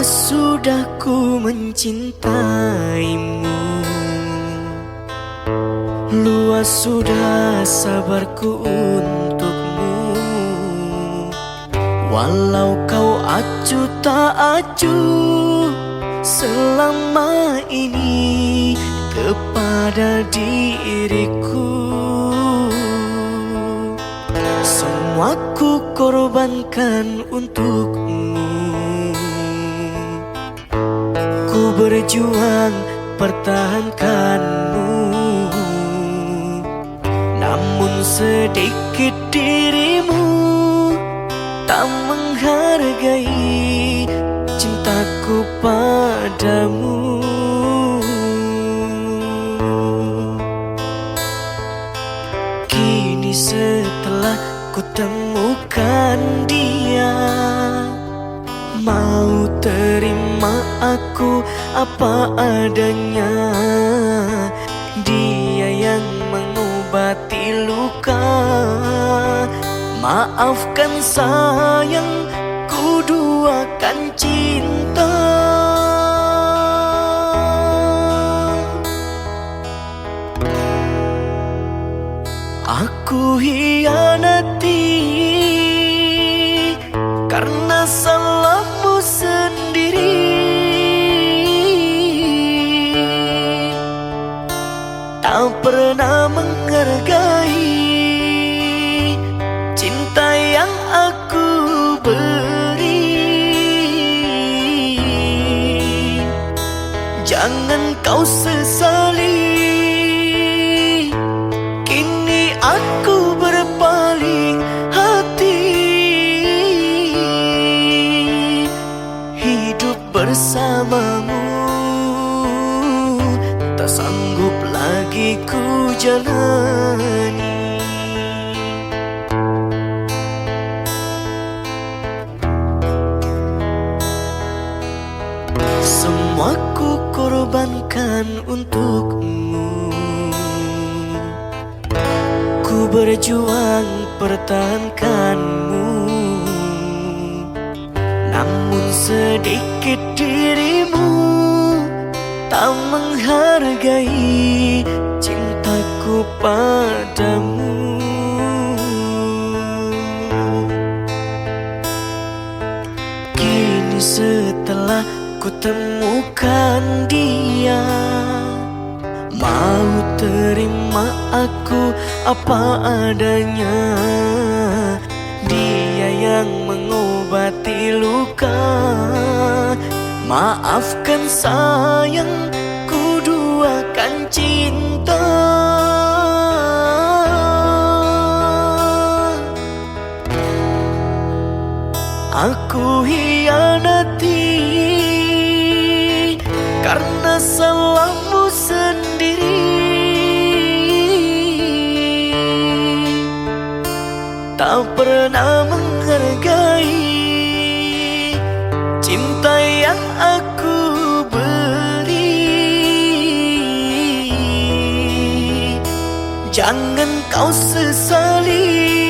Sudah ku mencintaimu. Luas sudah sabarku untukmu. Walau kau acuh tak acuh Selama ini kepada diriku. Semua ku korbankan untukmu berjuang pertahankanmu. Namun sedikit dirimu Tak menghargai cintaku padamu. Kini setelah ku temukan dia Mau terima aku apa adanya. Dia yang mengobati luka. Maafkan sayang ku duakan cinta. Aku hianati Tak pernah menghargai cinta yang aku beri. Jangan kau sesali Kini aku berpaling hati. Hidup bersamamu Tak sanggup lagi ku jalani. Semua ku korbankan untukmu. Ku berjuang pertahankanmu. Namun sedikit dirimu Tak menghargai cintaku padamu. Kini setelah ku temukan dia Mau terima aku apa adanya? Dia yang mengobati Maafkan sayang ku duakan cinta. Aku hianati karena salahmu sendiri. Tak pernah Jangan kau sesali